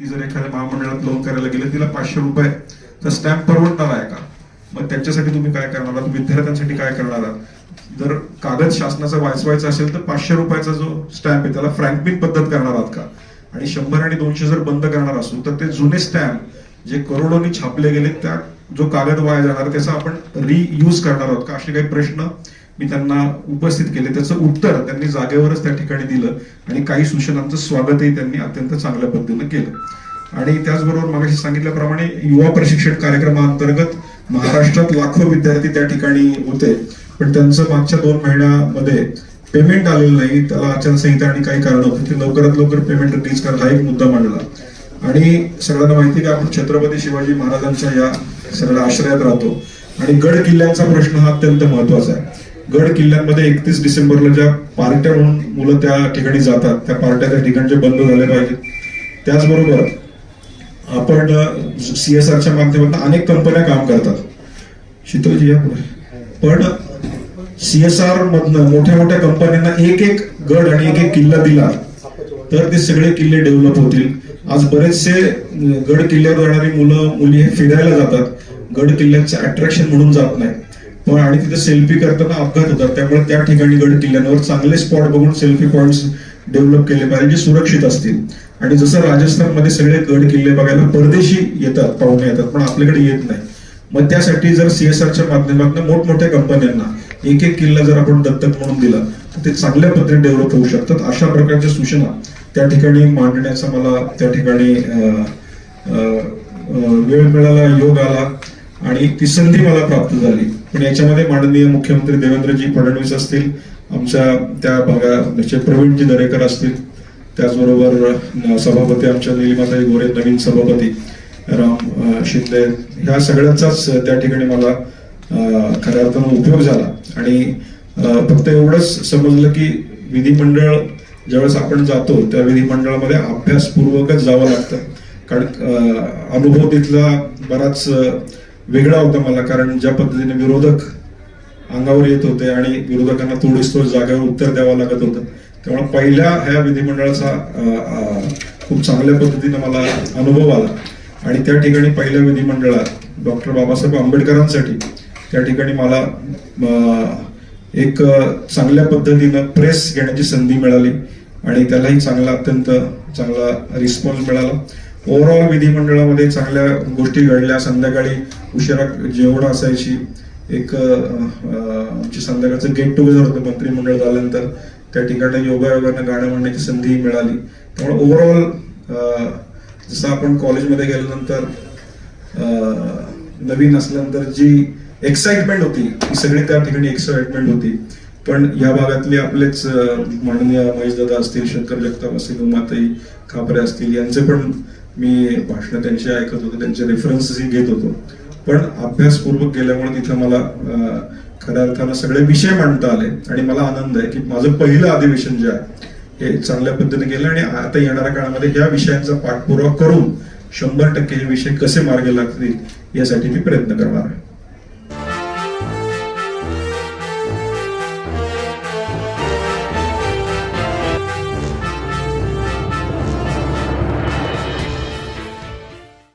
ती जर एखाद्या महामंडळात लोन करायला गेलं तिला पाचशे रुपये स्टॅम्प परवडणार आहे का? मग त्याच्यासाठी तुम्ही काय करणार आहात? विद्यार्थ्यांसाठी काय करणार आहात? जर कागद शासनाचा वाचवायचा असेल तर पाचशे रुपयाचा जो स्टॅम्प आहे त्याला फ्रँकपिन पद्धत करणार आहात का? आणि शंभर आणि दोनशे जर बंद करणार असू तर ते जुने स्टॅम्प जे करोडोनी छापले गेले त्या जो कागद वाया जाणार त्याचा आपण रियूज करणार आहोत. का? असे काही प्रश्न मी त्यांना उपस्थित केले. त्याचं उत्तर त्यांनी जागेवरच त्या ठिकाणी दिलं आणि काही सूचनांचं स्वागतही त्यांनी अत्यंत चांगल्या पद्धतीनं केलं. आणि त्याचबरोबर मगाशी सांगितल्याप्रमाणे युवा प्रशिक्षण कार्यक्रमाअंतर्गत महाराष्ट्रात लाखो विद्यार्थी त्या ठिकाणी होते. पण त्यांचं मागच्या दोन महिन्यामध्ये पेमेंट आलेलं नाही. त्याला आचारसंहिता आणि काही कारण होती. लवकरात लवकर पेमेंट रिलीज करा हा एक मुद्दा मांडला. आणि सगळ्यांना माहिती की आपण छत्रपती शिवाजी महाराजांच्या या सगळ्या आश्रयात राहतो. आणि गड किल्ल्यांचा प्रश्न हा अत्यंत महत्त्वाचा आहे. गड किल्ल्यांमध्ये एकतीस डिसेंबरला ज्या पार्ट्या म्हणून मुलं त्या ठिकाणी जातात त्या पार्ट्या त्या ठिकाणच्या बंद झाल्या पाहिजेत. त्याचबरोबर आपण सीएसआरच्या माध्यमातून अनेक कंपन्या काम करतात. शीतलजी या पुढे. पण सीएसआर मधनं मोठ्या मोठ्या कंपन्यांना एक एक गड आणि एक एक किल्ला दिला तर ते सगळे किल्ले डेव्हलप होतील. आज बरेचसे गड किल्ल्यावर जाणारी मुलं मुली हे फिरायला जातात. गड किल्ल्यांचं अट्रॅक्शन म्हणून जात नाही. पण आणि तिथे सेल्फी करताना अपघात होतात. त्यामुळे त्या ठिकाणी गड किल्ल्यांवर चांगले स्पॉट बघून सेल्फी पॉइंट्स डेव्हलप केले पाहिजे जे सुरक्षित असतील. आणि जसं राजस्थानमध्ये सगळे गड किल्ले बघायला परदेशी येतात पाहुणे येतात पण आपल्याकडे येत नाही. मग त्यासाठी जर सीएसआरच्या माध्यमातून मोठमोठ्या कंपन्यांना एक एक किल्ला जर आपण दत्तक म्हणून दिला तर ते चांगल्या पद्धतीने डेव्हलप होऊ शकतात. अशा प्रकारच्या सूचना त्या ठिकाणी मांडण्याचा मला त्या ठिकाणी वेळ मिळाला योग आला आणि ती संधी मला प्राप्त झाली. पण याच्यामध्ये माननीय मुख्यमंत्री देवेंद्रजी फडणवीस असतील आमच्या त्या भागाचे म्हणजे प्रवीणजी दरेकर असतील त्याचबरोबर सभापती आमच्या निलिमाताई गोरे नवीन सभापती राम शिंदे ह्या सगळ्यांचाच त्या ठिकाणी मला खऱ्या अर्थानं उपयोग झाला. आणि फक्त एवढंच समजलं की विधिमंडळ ज्यावेळेस आपण जातो त्या विधिमंडळामध्ये अभ्यासपूर्वकच जावं लागतं. कारण अनुभव तिथला बराच वेगळा होता मला. कारण ज्या पद्धतीने विरोधक अंगावर येत होते आणि विरोधकांना थोडीस थोड जागेवर उत्तर द्यावं लागत होतं त्यामुळे पहिल्या ह्या विधिमंडळाचा खूप चांगल्या पद्धतीने मला अनुभव आला. आणि त्या ठिकाणी पहिल्या विधिमंडळात डॉक्टर बाबासाहेब आंबेडकरांसाठी त्या ठिकाणी मला एक चांगल्या पद्धतीनं प्रेस घेण्याची संधी मिळाली. आणि त्यालाही चांगला अत्यंत चांगला रिस्पॉन्स मिळाला. ओव्हरऑल विधिमंडळामध्ये चांगल्या गोष्टी घडल्या. संध्याकाळी उशिरा जेवण असायची. एक आमची म्हणजे संध्याकाळचं गेट टुगेदर होतं. मंत्रिमंडळ झाल्यानंतर त्या ठिकाणी योगायोगानं गाणं म्हणण्याची संधीही मिळाली. त्यामुळे ओव्हरऑल जसं आपण कॉलेजमध्ये गेल्यानंतर नवीन असल्यानंतर जी एक्साइटमेंट होती ती सगळी त्या ठिकाणी एक्साइटमेंट होती. पण या भागातले आपलेच माननीय महेशदादा असतील शंकर जगताप असतील उमाताई खापरे असतील यांचे पण मी भाषण त्यांचे ऐकत होतो त्यांचे रेफरन्सही घेत होतो. पण अभ्यासपूर्वक गेल्यामुळे तिथं मला खऱ्या अर्थानं सगळे विषय मांडता आले आणि मला आनंद आहे की माझं पहिलं अधिवेशन जे आहे हे चांगल्या पद्धतीने गेलं आणि आता येणाऱ्या काळामध्ये या विषयांचा पाठपुरावा करून शंभर टक्के हे विषय कसे मार्गी लागतील यासाठी मी प्रयत्न करणार आहे.